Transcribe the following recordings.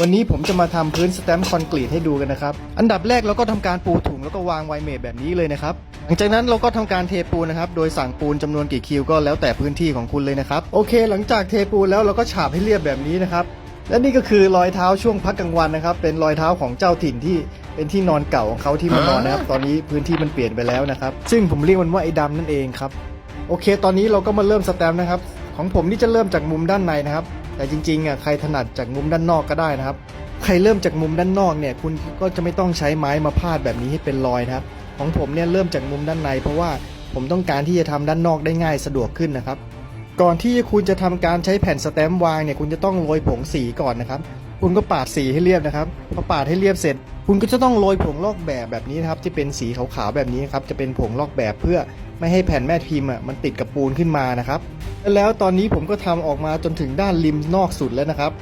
วันนี้ผมจะมาทำพื้นสแตมป์คอนกรีตให้ดูกันนะครับ อันดับแรกเราก็ทำการปูถุงแล้วก็วางไวเมทแบบนี้เลยนะครับ หลังจากนั้นเราก็ทำการเทปูนนะครับ โดยสั่งปูนจำนวนกี่คิวก็แล้วแต่พื้นที่ของคุณเลยนะครับ โอเค หลังจากเทปูนแล้วเราก็ฉาบให้เรียบแบบนี้นะครับ และนี่ก็คือรอยเท้าช่วงพักกลางวันนะครับ เป็นรอยเท้าของเจ้าถิ่นที่เป็นที่นอนเก่าของเขาที่มานอนนะครับ ตอนนี้พื้นที่มันเปลี่ยนไปแล้วนะครับ ซึ่งผมเรียกมันว่าไอ้ดำนั่นเองครับ โอเค ตอนนี้เราก็มาเริ่มสแตมป์นะครับ ของผมนี่จะเริ่มจากมุมด้านในนะครับ แต่จริงๆอะใครถนัดจากมุมด้านนอกก็ได้นะครับ ใครเริ่มจากมุมด้านนอกเนี่ยคุณก็จะไม่ต้องใช้ไม้มาพาดแบบนี้ให้เป็นรอยนะครับ ของผมเนี่ยเริ่มจากมุมด้านใน เพราะว่าผมต้องการที่จะทำด้านนอกได้ง่ายสะดวกขึ้นนะครับ ก่อนที่คุณจะทำการใช้แผ่นสแตมป์วางเนี่ยคุณจะต้องโรยผงสีก่อนนะครับ คุณก็ปาดสีให้เรียบนะครับพอปาดให้เรียบเสร็จ คุณก็จะต้องโรยผงลอกแบบแบบนี้นะครับที่เป็นสีขาวๆแบบนี้ครับจะเป็นผงลอกแบบเพื่อไม่ให้แผ่นแม่พิมพ์อะมันติดกับปูนขึ้นมานะครับ แล้วตอนนี้ผมก็ทำออกมาจนถึงด้านริมนอกสุดแล้วนะครับ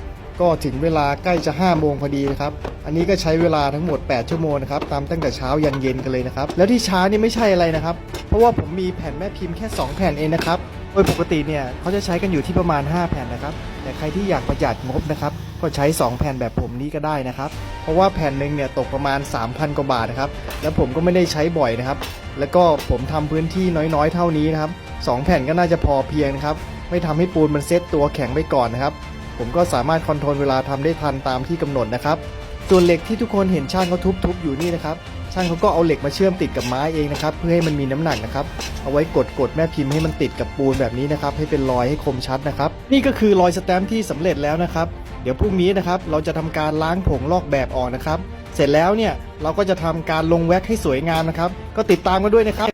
ก็ถึงเวลาใกล้จะ5โมงพอดีนะครับ อันนี้ก็ใช้เวลาทั้งหมด 8 ชั่วโมงนะครับ ตามตั้งแต่เช้ายันเย็นกันเลยนะครับ แล้วที่ช้านี่ไม่ใช่อะไรนะครับ เพราะว่าผมมีแผ่นแม่พิมพ์แค่ 2 แผ่นเองนะครับ โดยปกติเนี่ยเขาจะใช้กันอยู่ที่ประมาณ 5 แผ่นนะครับ แต่ใครที่อยากประหยัดงบนะครับก็ใช้ 2 แผ่นแบบผมนี้ก็ได้นะครับ เพราะว่าแผ่นหนึ่งเนี่ยตกประมาณ 3,000 กว่าบาทนะครับ แล้วผมก็ไม่ได้ใช้บ่อยนะครับ แล้วก็ผมทำพื้นที่น้อยๆ เท่านี้นะครับสองแผ่นก็น่าจะพอเพียงครับ ไม่ทำให้ปูนมันเซตตัวแข็งไปก่อนนะครับ ผมก็สามารถคอนโทรลเวลาทำได้ทันตามที่กำหนดนะครับ ส่วนเหล็กที่ทุกคนเห็นช่างเขาทุบๆอยู่นี่นะครับ ช่างเขาก็เอาเหล็กมาเชื่อมติดกับไม้เองนะครับ เพื่อให้มันมีน้ำหนักนะครับ เอาไว้กดกดแม่พิมพ์ให้มันติดกับปูนแบบนี้นะครับ ให้เป็นรอยให้คมชัดนะครับ นี่ก็คือรอยสแตมป์ที่สำเร็จแล้วนะครับ เดี๋ยวพรุ่งนี้นะครับเราจะทำการล้างผงลอกแบบออกนะครับ เสร็จแล้วเนี่ยเราก็จะทำการลงแว็กให้สวยงามนะครับ ก็ติดตามกันด้วยนะครับ